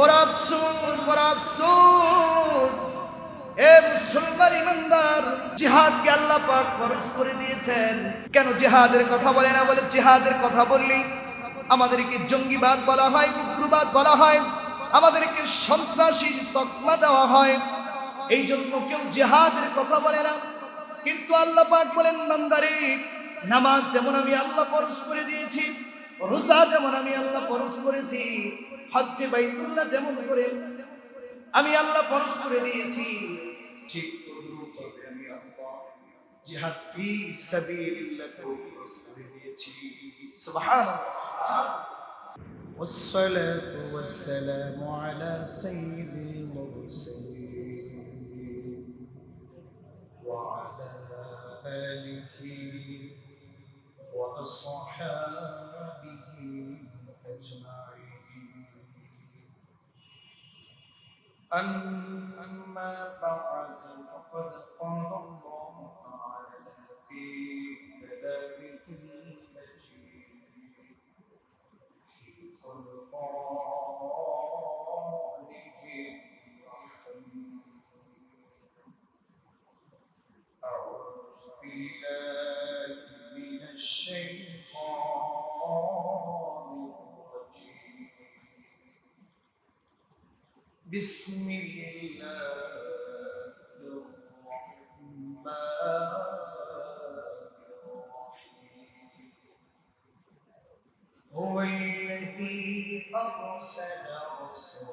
বড় আফসোস বড় আফসোস। এ মুসলমান ইমানদার, জিহাদকে আল্লাহ পাক ফরজ করে দিয়েছেন। কেন জিহাদের কথা বলে না? বলে জিহাদের কথা বললি। আমাদেরকে জঙ্গিবাদ বলা হয় উগ্রবাদ বলা হয়। আমাদেরকে সন্ত্রাসী তকমা দেওয়া হয়। এই জন্য কেউ জিহাদের কথা বলে না। কিন্তু আল্লাহ পাক বলেন, বান্দারে, নামাজ যেমন আমি আল্লাহ ফরজ করে দিয়েছি, রোজা যেমন আমি আল্লাহ ফরজ করেছি হজ্জে বাইতুল্লাহ যেমন করে আমি আল্লাহ ফরজ করে দিয়েছি ঠিক তদ্রুপভাবে আমি আল্লাহ জিহাদ ফি সাবিলিল্লাহ ফরজ করে দিয়েছি সুবহানাল্লাহ والصلاة والسلام على سيد المرسلين وعلى آله وأصحابه أما بعد فقد قال الله تعالى في كلامه المجيد في فرقانه الحميد أعوذ بالله من الشيطان بسم الله الرحمن الرحيم هو الذي أرسل رسوله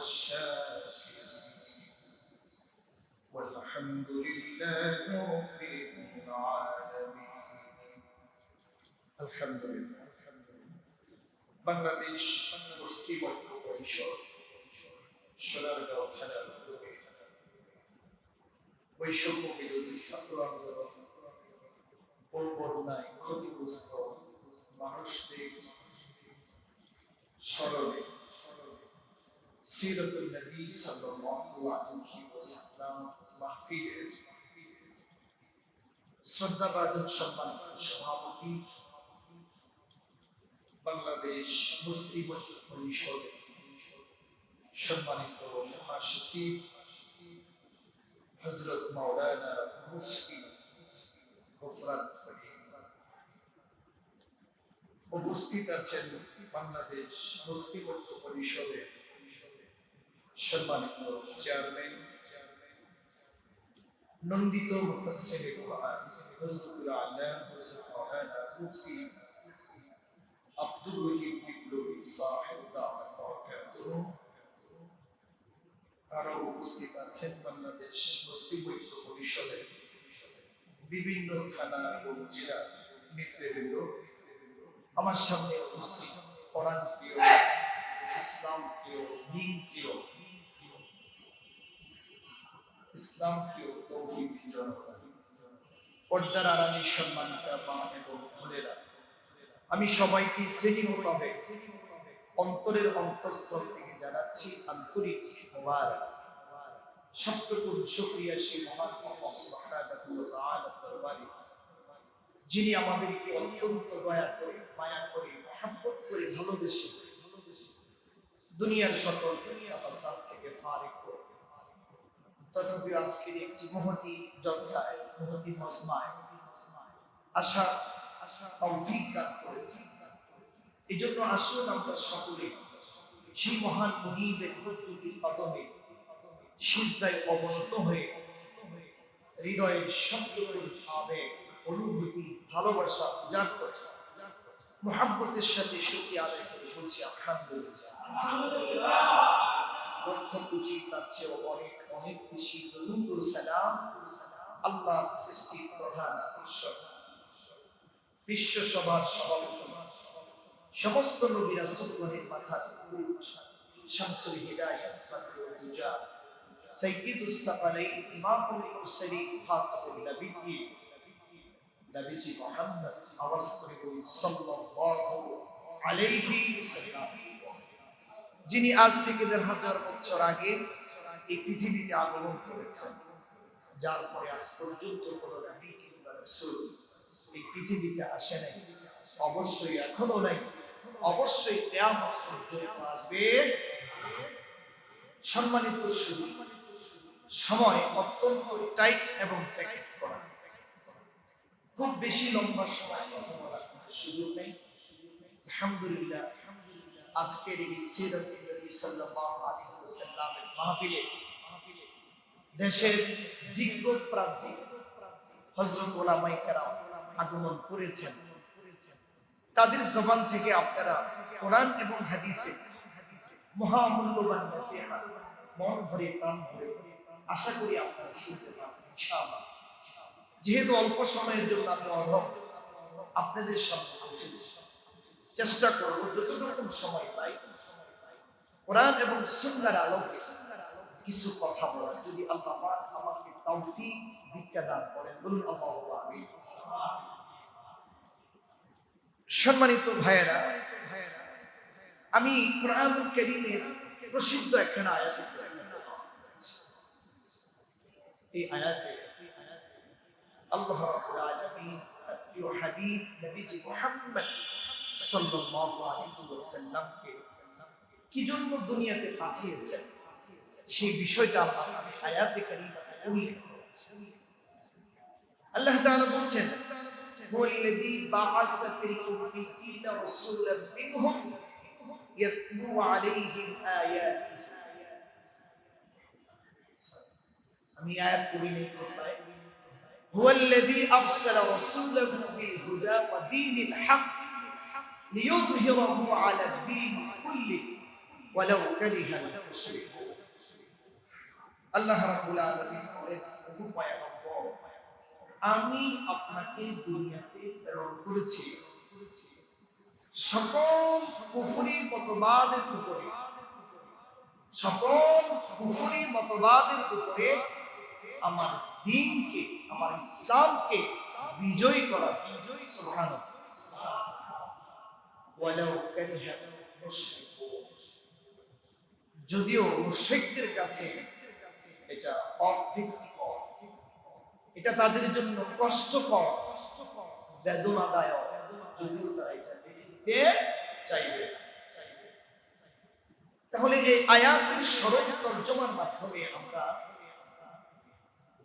والشاكرين والحمد لله رب العالمين الحمد لله বাংলাদেশ মুসলিম ঐক্য পরিষদ সম্মানিত মহাসচিব হজরত মাওলানা মুফতি গফরান ফরিদ উপস্থিত আছেন বাংলাদেশ মুসলিম ঐক্য পরিষদের সম্মানিত চেয়ারম্যান নন্দিত মুফাসসির কোরআন হযরতুল আল্লাহ হযরত মাওলানা মুফতি আব্দুর রহিম বিপ্লবী সাহেব দাওয়াত বরকাতুহু উপস্থিত আছেন বাংলাদেশ বিভিন্ন থানা জেলার নেতৃবৃন্দ। আমার সামনে উপস্থিত কোরআন প্রিয় ইসলাম প্রিয় দিন প্রিয়, ইসলাম প্রিয় তৌহিদ পর্দার আড়ালে সম্মানিতা এবং বোনেরা, আমি সবাইকে শ্রেণি মোতাবেক অন্তরের অন্তঃস্থল থেকে জানাচ্ছি আন্তরিক মোবারক। যিনি আমাদেরকে অত্যন্ত দয়া করে, মায়া করে, মহাব্বত করে ভালোবেসে দুনিয়ার সকল দুনিয়া ফাসাদ থেকে ফারিক তথাপি আজকের একটি মহতি জলসায়, মহতি মজমায় আশা আশা, তৌফিক এই জন্য আসুন আমরা সকলে সেই মহান মনিবের প্রত্যুতির সিজদায় অবনত হয়ে হৃদয়ের অনুভূতি, ভালোবাসা সাথে আদায় করে বলছি তার অনেক অনেক বেশি ও সালাম আল্লাহ সৃষ্টির প্রধান ঈশ্বর বিশ্ব সভার সভাপতি সমস্ত নবীরা উপরে বসা। শামসুল হিদায়াত দুজা সাইয়্যিদুস সাকালাইন ইমামুল মুরসালিন খাতামুন নবিয়্যিন নবীজি মুহাম্মদ আওয়াজ করে সাল্লাল্লাহু আলাইহি ওয়াসাল্লাম। যিনি আজ থেকে দেড় হাজার বছর আগে এই পৃথিবীতে আগমন করেছেন, যার পরে আজ পর্যন্ত কোনো নবী কিংবা রাসূল এই পৃথিবীতে আসে নাই, অবশ্যই এখনও নাই, অবশ্যই কেয়ামত পর্যন্ত আসবে। সম্মানিত শুরু সময় অত্যন্ত টাইট এবং প্যাকেট করা। খুব বেশি লম্বা সময় সুযোগ নেই। আলহামদুলিল্লাহ, আজকের এই মাহফিলে দেশের দিগ্গ প্রান্তে হযরত ওলামায়ে আগমন করেছেন। তাদের জবান থেকে আপনারা কোরআন এবং হাদিসে মহামূল্যবান নসিহা মন ভরে প্রাণ ভরে আশা করি আপনারা শুনতে পারবেন যেহেতু অল্প সময়ের জন্য আমি অধম, আপনাদের সামনে চেষ্টা করব, যতটুকু সময় পাই। কোরআন এবং সুন্দর আলোকে কিছু কথা বলা যদি আল্লাহ আমাকে তৌফিক, ভিক্ষা দান করেন বলুন আল্লাহ আমিন। সম্মানিত ভাইয়েরা, আমি কোরআন করিমের প্রসিদ্ধ একখানা আয়াত এই আয়াতে আল্লাহ রাব্বুল আলামিন প্রিয় হাবিব নবীজি মুহাম্মদ সাল্লাল্লাহু আলাইহি ওয়াসাল্লামকে কি জন্য দুনিয়াতে পাঠিয়েছেন সেই বিষয়টা আল্লাহ আয়াতে কারিমাতে উল্লেখ করেছেন আল্লাহ তাআলা বলছেন هو الذي بعث في الأميين رسولا منهم يتلو عليهم آياته আমি আয়াত করি নেই কোথায় هو الذي أرسل رسوله بالهدى ودين الحق ليظهره على الدين كله ولو كره المشركون আল্লাহ রাব্বুল আলামিন বলেন "ওগো পয়গম্বর, আমি আপনাকে দুনিয়াতে প্রেরণ করেছি সকল কুফরি মতবাদের উপরে সকল কুফরি মতবাদের উপরে আমার দিনকে, আমার ইসলামকে বিজয়ী করার কারিহাল মুশরিকুন। যদিও মুশরিকদের কাছে এটা অপ্রীতিকর। এটা তাদের জন্য কষ্টকর, বেদনাদায়ক। যদিও তারা এটা নিতে চাইবে তাহলে এই আয়াতের সরল তর্জমার মাধ্যমে আমরা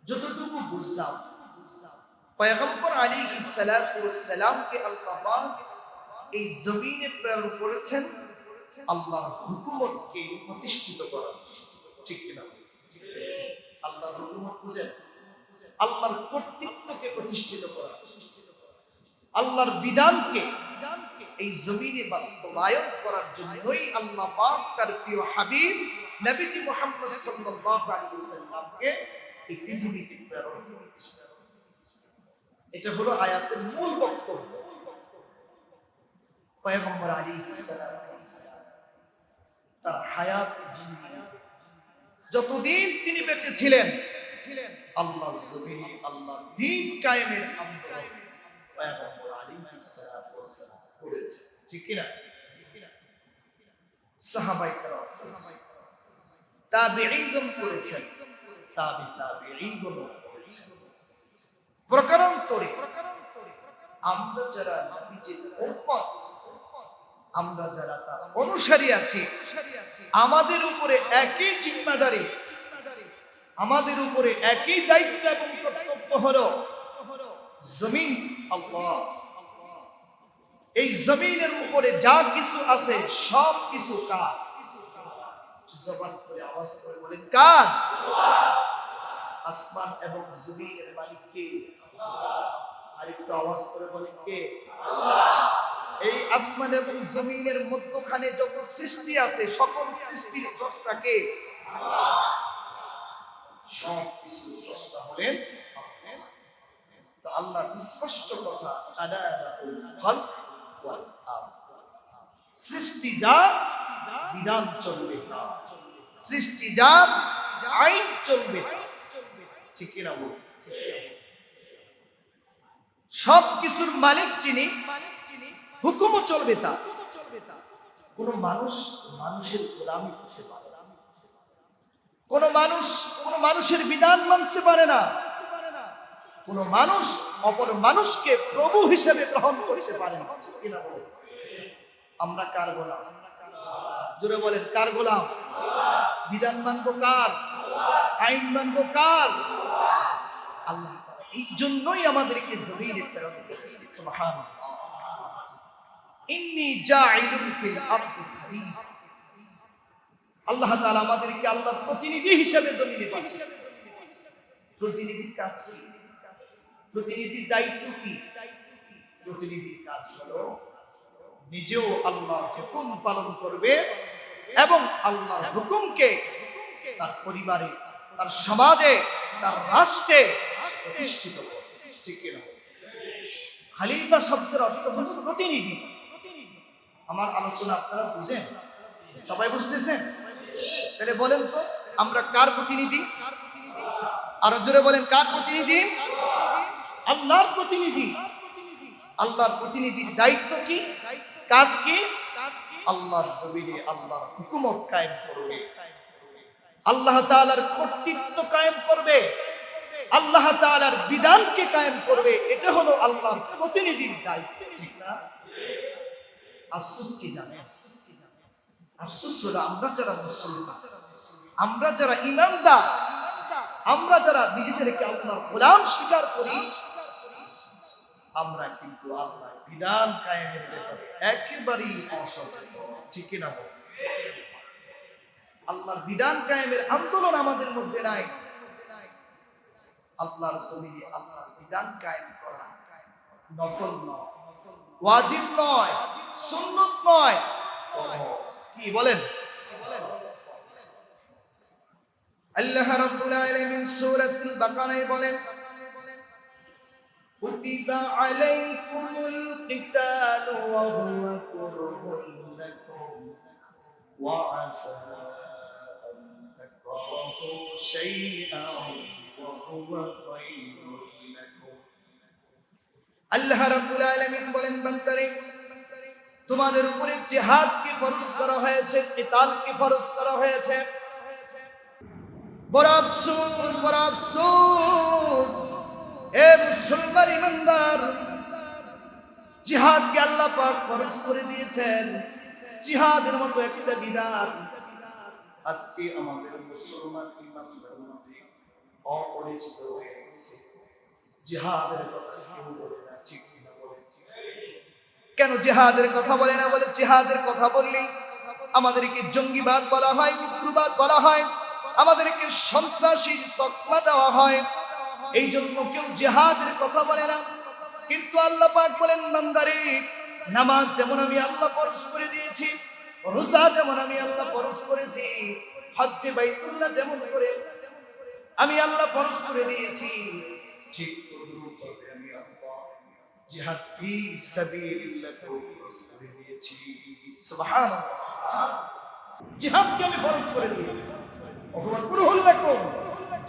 যতটুকু বুঝলাম, পয়গম্বর আলী সালামকে আল্লাহ এই জমিনে প্রেরণ করেছেন আল্লাহর হুকুমতকে প্রতিষ্ঠিত জন্য। ঠিক কিনা? আল্লাহর হুকুমত বুঝেন? আল্লাহর কর্তৃত্বকে প্রতিষ্ঠিত করা আল্লাহর বিধানকে এই জমিনে বাস্তবায়ন করার জন্যই আল্লাহ পাক তার প্রিয় হাবিব নবীজি মুহাম্মদ সাল্লাল্লাহু আলাইহি ওয়াসাল্লামকে এই পৃথিবীতে, এটা হলো আয়াতের মূল বক্তব্য। তার হায়াত যতদিন তিনি বেঁচে ছিলেন আল্লাহ আল্লাহ দিন কায়েমের করেছে। ঠিক কিনা? সাহাবাই তারা করেছেন। আমরা যারা তার অনুসারী আছি, আমাদের উপরে একই জিম্মাদারি, আমাদের উপরে একই দায়িত্ব এবং কর্তব্য হলো জমিন এই জমিনের উপরে যা কিছু আছে, সব কিছু কার? জবান করে আওয়াজ কার? আসমান এবং জমিনের মালিক কে? আরেকটু আওয়াজ করে বলে কে? এই আসমান এবং জমিনের মধ্যখানে যত সৃষ্টি আছে, সকল সৃষ্টির স্রষ্টাকে সব কিছু স্রষ্টা হলেন আল্লাহ। স্পষ্ট কথা ফল সৃষ্টি যা বিধান চলবে সৃষ্টি যার আইন চলবে তার। ঠিক কিনা বল সব কিছুর মালিক যিনি, হুকুমও চলবে তা। কোন মানুষ মানুষের গোলামি করতে পারে না। কোন মানুষ কোন মানুষের বিধান মানতে পারে না। কোন মানুষ অপর মানুষকে প্রভু হিসেবে গ্রহণ করতে পারে না? আমরা কার গোলাম? জোরে বলেন, কার গোলাম? বিধান মানবো কার? আইন মানবো কার? আল্লাহ এই জন্যই আমাদেরকে করেছেন সুবহানাল্লাহ। ইন্নী জাইলুন ফিল আরদি খলিফা। আল্লাহ তাআলা আমাদেরকে আল্লাহর প্রতিনিধি হিসেবে জমিনে পাঠিয়েছেন। প্রতিনিধির কাজ কি? প্রতিনিধির দায়িত্ব কি? প্রতিনিধির কাজ হলো নিজেও আল্লাহর হুকুম পালন করবে এবং আল্লাহর হুকুমকে তার পরিবারে, তার সমাজে, তার রাষ্ট্রে প্রতিষ্ঠিত খালিফা শব্দের অর্থ হল প্রতিনিধি। আমার আলোচনা আপনারা বুঝেন? সবাই বুঝতেছেন? তাহলে বলেন তো, আমরা কার প্রতিনিধি? আরও জোরে বলেন, কার প্রতিনিধি? আল্লাহর প্রতিনিধি। আল্লাহর প্রতিনিধির দায়িত্ব কি? কাজ কি? আল্লাহর জমিনে আল্লাহর হুকুমত কায়েম করবে। আল্লাহ তাআলার কর্তৃত্ব কায়েম করবে। আল্লাহ তাআলার বিধানকে কায়েম করবে, এটা হলো আল্লাহর প্রতিনিধির দায়িত্ব আফসোস কি জানেন? আফসোস হলো আমরা যারা মুসলমান, আমরা যারা ইমানদার, আমরা যারা নিজেদেরকে আল্লাহর গোলাম স্বীকার করি, আমরা কিন্তু আল্লাহ বিধান কায়েমের ব্যাপারে একেবারেই অসচেতন, ঠিক না আল্লাহর বিধান কায়েমের আন্দোলন আমাদের মধ্যে নাই। আল্লাহর জমিনে আল্লাহর বিধান কায়েম করা নফল নয় ওয়াজিব নয় সুন্নত নয় ফরজ। কি বলেন আল্লাহ রাব্বুল আলামিন সূরাতুল বাকারায় বলেন كتب عليكم القتال وهو كره لكم وعسى أن تكرهوا شيئا وهو خير لكم আল্লাহ তোমাদের উপরে জিহাদকে ফরজ করা হয়েছে করা হয়েছে? বড় আফসোস বড় আফসোস। এ মুসলমান ইমানদার আল্লাহ পাক করে দিয়েছেন? জিহাদের মতো একটা বিধান। আজকে আমাদের মুসলমান ইমানদার অপরিচিত হয়ে গেছে জিহাদের কিনা জেহাদের কথা বলে না বলে? জেহাদের কথা বললেই আমাদেরকে জঙ্গিবাদ বলা হয়, উগ্রবাদ বলা হয়, আমাদেরকে সন্ত্রাসীর তকমা দেওয়া হয়। এই জন্য কেউ জেহাদের কথা বলে না। কিন্তু আল্লাহ পাক বলেন, বান্দারে, নামাজ যেমন আমি আল্লাহ পরশ করে দিয়েছি, রোজা যেমন আমি আল্লাহ পরশ করেছি, হজ্জে বাইতুল্লাহ যেমন করে আমি আল্লাহ পরশ করে দিয়েছি। ঠিক জিহাদ ফি সাবিলিল্লাহ ফরজ করে দিয়েছি। সুবহানাল্লাহ। আমি ফরজ করে দিয়েছি। অথবা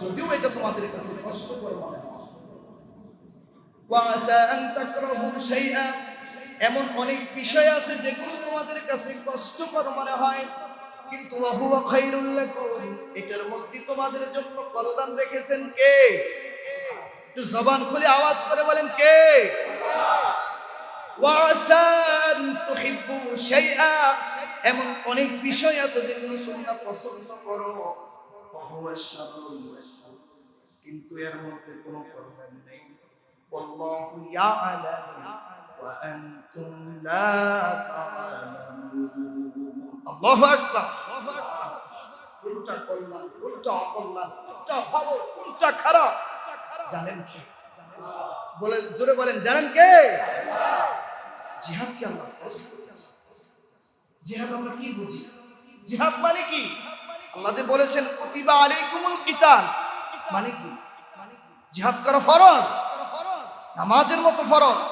যদিও এটা তোমাদের কাছে কষ্টকর মনে হয়। ওয়াসা আন তাকরাহু শাইআ। এমন অনেক বিষয় আছে যেগুলো তোমাদের কাছে কষ্টকর মনে হয়। কিন্তু ওয়াহুয়া খাইরুল লাকুম। এটার মধ্যে তোমাদের জন্য কল্যাণ রেখেছেন কে? একটু জবান খুলে আওয়াজ করে বলেন কে? এমন অনেক বিষয় আছে যেগুলো তোমরা পছন্দ করো। কিন্তু এর মধ্যে কোনো কল্যাণ নেই। আল্লাহ আকবার। কোনটা কল্যাণ কোনটা অকল্যাণ কোনটা ভালো কোনটা খারাপ। জানেন কি? বলে, জোরে বলেন, জানেন কে? জিহাদকে আমরা ফরজ জিহাদ আমরা কি বুঝি? জিহাদ মানে কি? আল্লাহ যে বলেছেন, কুতিবা আলাইকুমুল কিতাল। মানে কি? জিহাদ করা ফরজ? নামাজের মতো ফরজ?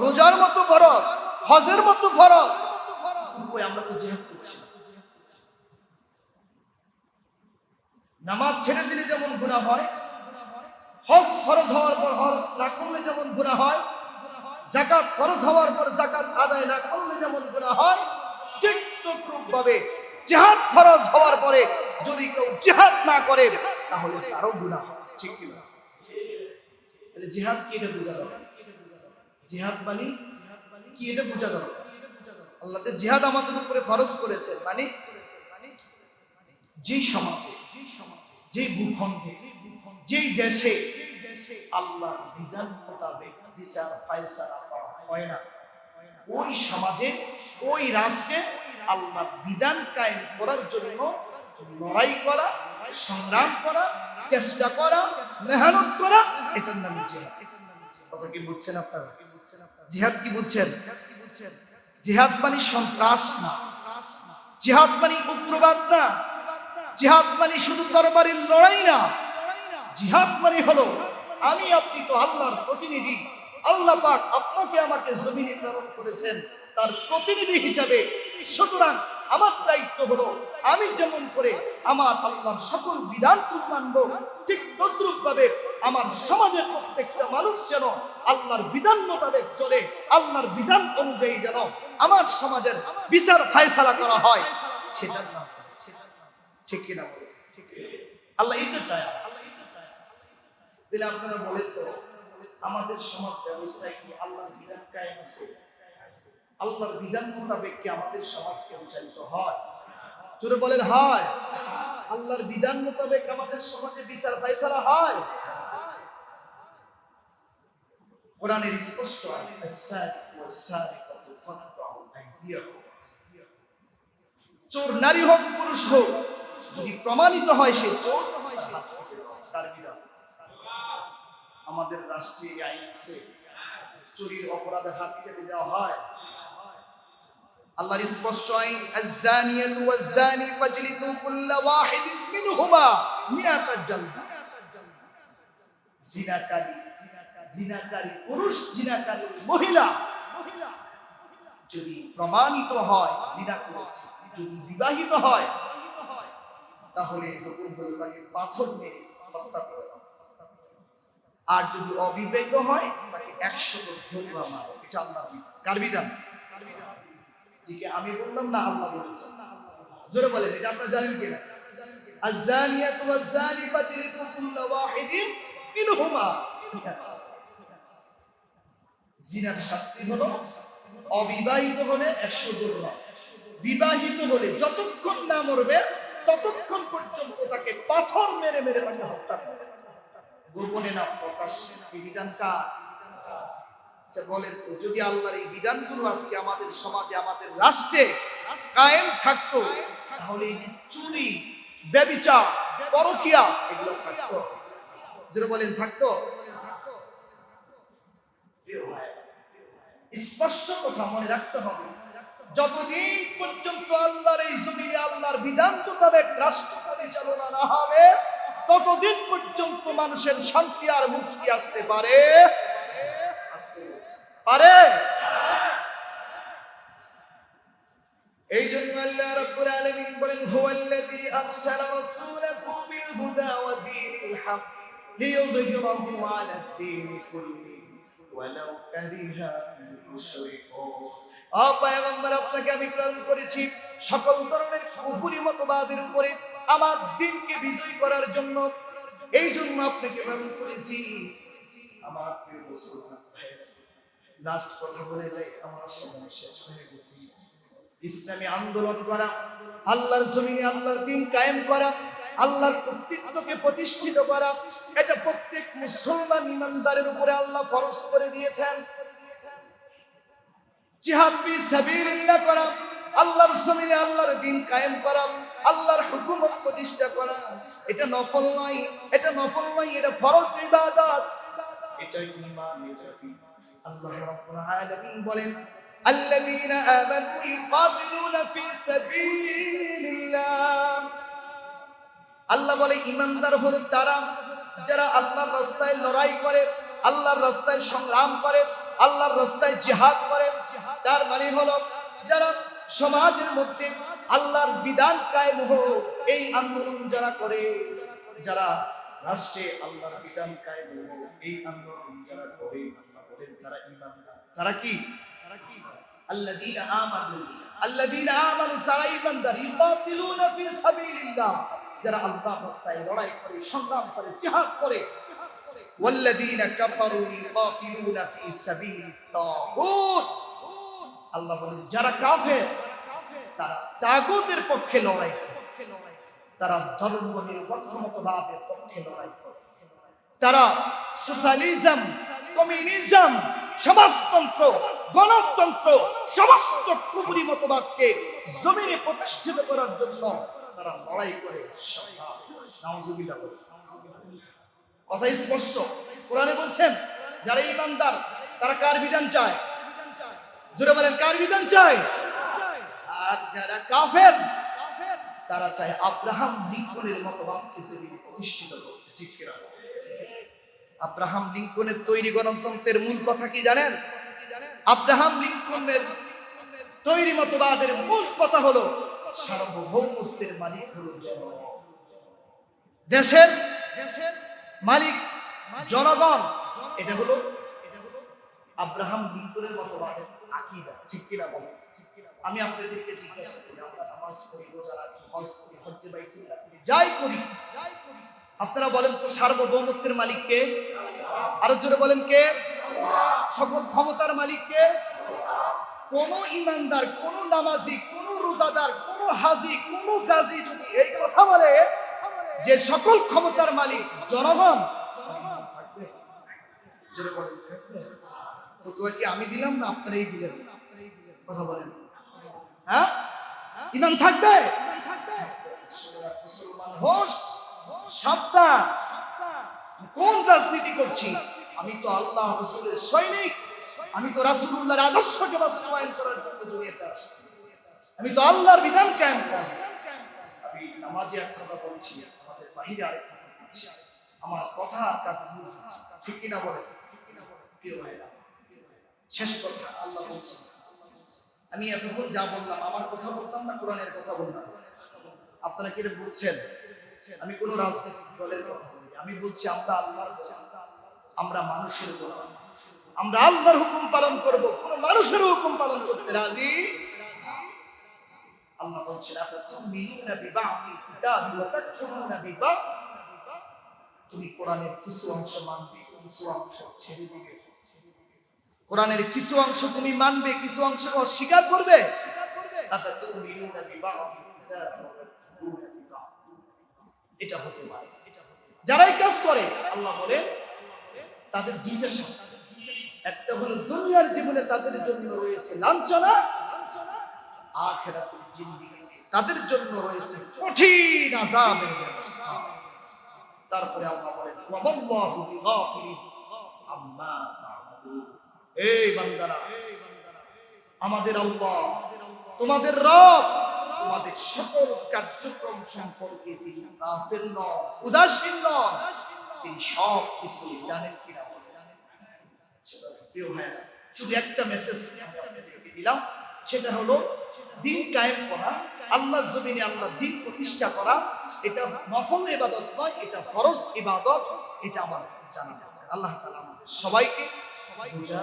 রোজার মতো ফরজ? হজের মতো ফরজ? আমরা তো জিহাদ করছি। নামাজ ছেড়ে দিলে যেমন গুণা হয়, হজ ফরজ হওয়ার পর হজ না করলে যেমন গুণা হয় জাকাত ফরজ হওয়ার পর জাকাত আদায় না করলে যেমন গুণা হয়, ঠিক তদ্রুপ ভাবে জিহাদ ফরজ হওয়ার পরে যদি কেউ জেহাদ না করে, তাহলে তারও গুণা হয়, ঠিক কি না? তাহলে জিহাদ কি এটা বোঝা যাবে জিহাদ মানে কি এটা বোঝা যাবে আল্লাহ জিহাদ আমাদের উপরে ফরজ করেছে মানে যেই সমাজে যেই ভূখণ্ডে যেই দেশে আল্লাহ বিধান মোতাবেক বিচার, ফায়সালা করা হয় না। ওই সমাজে, ওই রাষ্ট্রে আল্লাহ বিধান কায়েম করার জন্য লড়াই করা, সংগ্রাম করা, চেষ্টা করা, মেহনত করা, এটার নাম জিহাদ। কথা কি বুঝছেন আপনারা? জিহাদ কি বুঝছেন? জিহাদ মানে সন্ত্রাস না। জিহাদ মানে উগ্রবাদ না। জিহাদ মানে শুধু তরবারির লড়াই না। জিহাদ মানে হলো, আমি আপনি তো আল্লাহর প্রতিনিধি। আল্লাহ পাক আপনাকে আমাকে জমিনে প্রেরণ করেছেন, তার প্রতিনিধি হিসাবে। সুতরাং আমার দায়িত্ব হলো, আমি যেমন করে আমার আল্লাহর সকল বিধান মানবো, ঠিক তদ্রুপ ভাবে আমার সমাজের প্রত্যেকটা মানুষ যেন আল্লাহর বিধান মোতাবেক চলে, আল্লাহর বিধান অনুযায়ী যেন আমার সমাজের বিচার ফায়সালা করা হয়। নাম ঠিক কিনা বলো? আল্লাহ এটা চায় তাহলে আপনারা বলেন তো, আমাদের সমাজ ব্যবস্থায় কি আল্লাহর বিধান কায়েম আছে? আল্লাহর বিধান মোতাবেক কি আমাদের সমাজ পরিচালিত হয়? জোরে বলেন, হয়। আল্লাহর বিধান মোতাবেক আমাদের সমাজে বিচার ফাইসালা হয়? কোরআনের স্পষ্ট চোর নারী হোক, পুরুষ হোক যদি প্রমাণিত হয় সে চোর আমাদের রাষ্ট্রে এই আইন আছে। চুরির অপরাধে হাত কেটে দেওয়া হয়। আল্লাহর স্পষ্ট আইন, আজ-জানিয়াতু ফাজলিদু কুল্লা ওয়াহিদিন মিনহুমা জিনাকারী জিনাকারী পুরুষ, জিনাকারী মহিলা যদি প্রমাণিত হয়, জিনা করেছে, যদি বিবাহিত হয় তাহলে হুকুম হলো তাকে পাথর মেরে হত্যা করে দাও। আর যদি অবিবাহিত হয় তাকে একশো ধরবা মারো এটা আল্লাহর বিধান কার বিধান এদিকে আমি বললাম না আল্লাহ বলেছেন জোরে বলেন এটা আপনারা জানেন কিনা الزانية والزاني فاجلدوا كل واحد منهما জিনার শাস্তি হলো অবিবাহিত হলে একশো দুর্বা বিবাহিত হলে যতক্ষণ না মরবে ততক্ষণ পর্যন্ত তাকে পাথর মেরে মেরে তাকে হত্যা গোপনে না প্রকাশ এই বিধানটা বলেন, যদি আল্লাহর এই বিধানগুলো আজকে আমাদের সমাজে, আমাদের রাষ্ট্রে কায়েম থাকতো, তাহলে চুরি, ব্যবিচার, পরকিয়া এগুলো থাকতো। যেটা বলেন, থাকতো? স্পষ্ট কথা মনে রাখতে হবে। যতদিন পর্যন্ত আল্লাহর এই জমিনে আল্লাহর বিধান মোতাবেক রাষ্ট্র পরিচালনা না হবে, ততদিন পর্যন্ত মানুষের শান্তি আর মুক্তি আসতে পারে। পারে? এই জন্য আল্লাহ রাব্বুল আলামিন বলেন, হুয়াল্লাযী আরসালা রাসূলাহু বিল হুদা ওয়া দীনিল হক লিইয়ুযহিরাহু আলা দ্দীনি কুল্লি ওয়ালাউ কারিহা আপনাকে আমি প্রেরণ করেছি সকল ধরনের কুফরি মতবাদের উপরে আমার দিনকে বিজয় করার জন্য। এই জন্য আপনাকে প্রেরণ করেছি। আমার প্রিয় মুসলমান লাস্ট কথা বলে যাই, আমার সময় শেষ হয়ে গেছি। ইসলামী আন্দোলন করা, আল্লাহর জমিনে আল্লাহর দিন কায়েম করা, আল্লাহর কর্তৃত্বকে প্রতিষ্ঠিত করা, এটা প্রত্যেক মুসলমান ইমানদারের উপরে আল্লাহ ফরজ করে দিয়েছেন। জিহাদ ফি সাবিলিল্লাহ করা আল্লাহর জমিনে আল্লাহর দিন কায়েম করা আল্লাহর হুকুমত প্রতিষ্ঠা করা এটা নফল নয় এটা নফল নয় এটা ফরজ ইবাদত এটা ঈমান এটা ঈমান। আল্লাহ রাব্বুল আলামিন বলেন الذين آمنوا يقاتلون في سبيل الله আল্লাহ বলে ইমানদার হলো তারা যারা আল্লাহর রাস্তায় লড়াই করে আল্লাহর রাস্তায় সংগ্রাম করে আল্লাহর রাস্তায় জিহাদ করে তার মানে হলো যারা সমাজের মধ্যে আল্লাহর বিধান কায়েম হোক এই আন্দোলন যারা করে যারা রাষ্ট্রে আল্লাহর বিধান কায়েম করবে, এই আন্দোলন যারা করে আল্লাহ বলেন তারা ইমানদার তারা কি তারা কি আল্লাযীনা আমানু আল্লাযীনা আমানু তারা ইমানদার ইউকাতিলুনা ফি সাবিলিল্লাহ যারা আল্লাহর রাস্তায় লড়াই করে সংগ্রাম করে জিহাদ করে والذين كفروا يقاتلون في سبيل الطاغوت আল্লাহ বলেন, যারা কাফে তারা তাগুতের পক্ষে লড়াই তারা ধর্ম নিরপেক্ষমতবাদের পক্ষে লড়াই তারা সোশ্যালিজম, কমিউনিজম, সমাজতন্ত্র, গণতন্ত্র, সমস্ত কুপুরি মতবাদকে জমিনে প্রতিষ্ঠিত করার জন্য তারা লড়াই করে। কথা স্পষ্ট। কোরআনে বলছেন, যারা ইমানদার, তারা কার বিধান চায়? জোরে বলেন, কার বিধান চায় আর যারা কাফের, তারা চায় আব্রাহাম লিঙ্কনের মতবাদকে জমিনে প্রতিষ্ঠিত করতে ঠিক কিনা? আব্রাহাম লিঙ্কনের তৈরি গণতন্ত্রের মূল কথা কি জানেন? আব্রাহাম লিঙ্কনের তৈরি মতবাদের মূল কথা হলো সার্বভৌমত্বের মালিক হলো দেশের দেশের মালিক জনগণ এটা হলো এটা হলো আব্রাহাম লিঙ্কনের মতবাদের আকিদা, ঠিক কিনা আমি আপনাদেরকে জিজ্ঞাসা করি, আমরা নামাজ করি রোজা রাখি, হজ করি, হজ্জে বাইতুল্লাহ করি যাই করি। আপনারা বলেন তো সার্বভৌমত্বের মালিক কে? আরও জোরে বলেন কে? সকল ক্ষমতার মালিক কে? কোন ইমানদার, কোন নামাজি, কোন রোজাদার, কোন হাজি, কোন গাজী যদি এই কথা বলে যে সকল ক্ষমতার মালিক, জনগণ থাকবে। জোরে বলেন। ফতুয়া কি আমি দিলাম না, আপনারাই দিলেন। কথা বলেন। হ্যাঁ? ইমান থাকবে? হোস কোন রাজনীতি করছি? আমি তো আল্লাহ রসুলের সৈনিক। আমি তো রাসুল্লাহর আদর্শকে বাস্তবায়ন করার জন্য দুনিয়াতে আসছি। আমি তো আল্লাহর বিধান কায়েম করব। আমি নামাজে এক কথা বলছি আমাদের বাহিরে আরেক কথা বলছি। আমার কথা কাজে ঠিক কিনা বলে প্রিয় ভাইরা শেষ কথা আল্লাহ বলছেন। আমি এতক্ষণ যা বললাম, আমার কথা বলতাম না, কোরআনের কথা বললাম? আপনারা কি বুঝছেন? আমি কোন রাজনৈতিক দলের কথা বলি, আমি বলছি আমরা আল্লাহর। আমরা মানুষের গোলাম। আমরা আল্লাহর হুকুম পালন করব, কোন মানুষের হুকুম পালন করতে রাজি? আল্লাহ বলছেন, আফাতুমিনুনা তুমি কোরআনের কিছু অংশ মানবে, কিছু অংশ ছেড়ে দিবে। কোরআনের কিছু অংশ তুমি মানবে, কিছু অংশ অস্বীকার করবে। ওয়া বিবাদ এটা হতে পারে। যারাই কাজ করে, আল্লাহ বলে, তাদের দুইটা শাস্তি। একটা হলো দুনিয়ার জীবনে তাদের জন্য রয়েছে লাঞ্ছনা, আখেরাতের জিন্দিগিতে তাদের জন্য রয়েছে কঠিন আযাবের তারপরে আল্লাহ ওয়াল্লাহু বিগাফিরিন আম্মা তা'মালুন এই বান্দারা আমাদের আল্লাহ তোমাদের রব তোমাদের সকল কার্যক্রম সম্পর্কে তিনি গাফিল নন উদাসীন নন তিনি সব কিছু জানেন কিনা প্রিয় ভাইরা, শুধু একটা মেসেজ দিলাম সেটা হলো দিন কায়েম করা আল্লাহ জমিনে আল্লাহ দিন প্রতিষ্ঠা করা এটা নফল ইবাদত নয় এটা ফরজ ইবাদত এটা আমার জানা আল্লাহ তাআলা আমাদের সবাইকে বোঝা